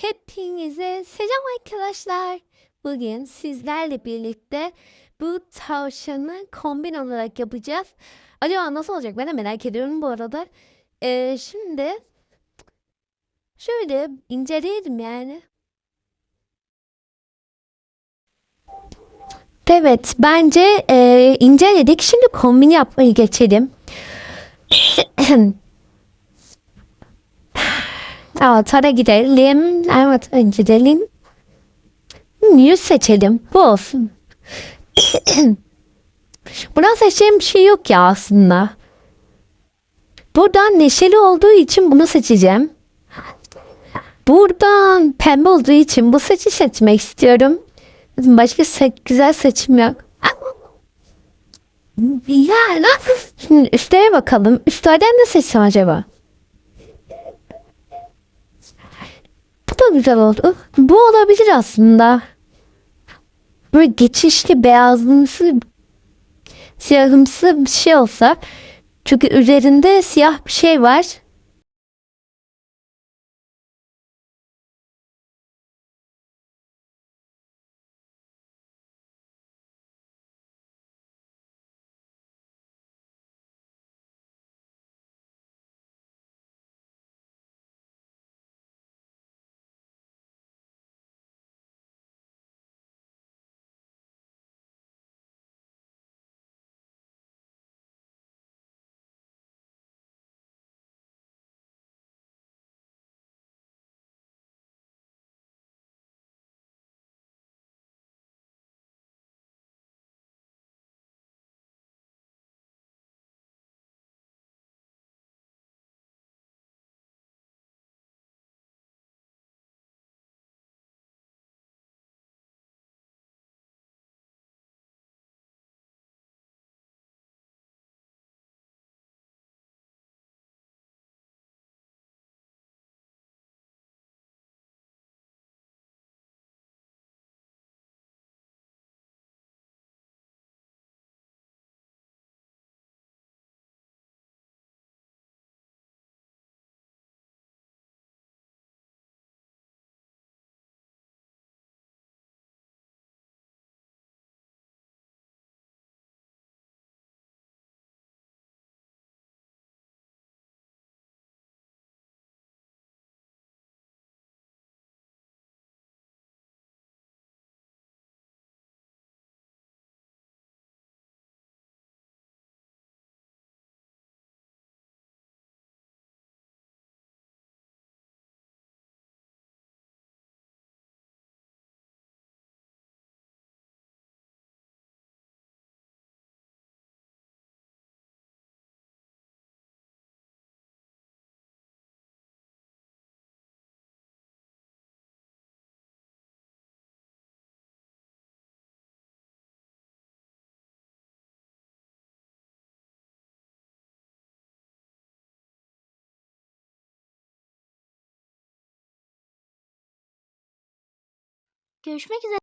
Hepinize selam arkadaşlar. Bugün sizlerle birlikte bu tavşanı kombin olarak yapacağız. Acaba nasıl olacak ben de merak ediyorum bu arada. Ee, şimdi şöyle inceleyelim yani. Evet bence e, inceledik. Şimdi kombin yapmayı geçelim. Avatar'a gidelim. Avatar'a gidelim. Yüz seçelim. Bu olsun. Buradan seçeceğim bir şey yok ya aslında. Buradan neşeli olduğu için bunu seçeceğim. Buradan pembe olduğu için bu seçi seçmek istiyorum. Başka se- güzel seçim yok. Ya nasıl? Şimdi üstlere bakalım. Üstlerden ne seçsem acaba? Güzel oldu. Bu olabilir aslında. Böyle geçişli beyazımsı siyahımsı bir şey olsa. Çünkü üzerinde siyah bir şey var. Görüşmek üzere.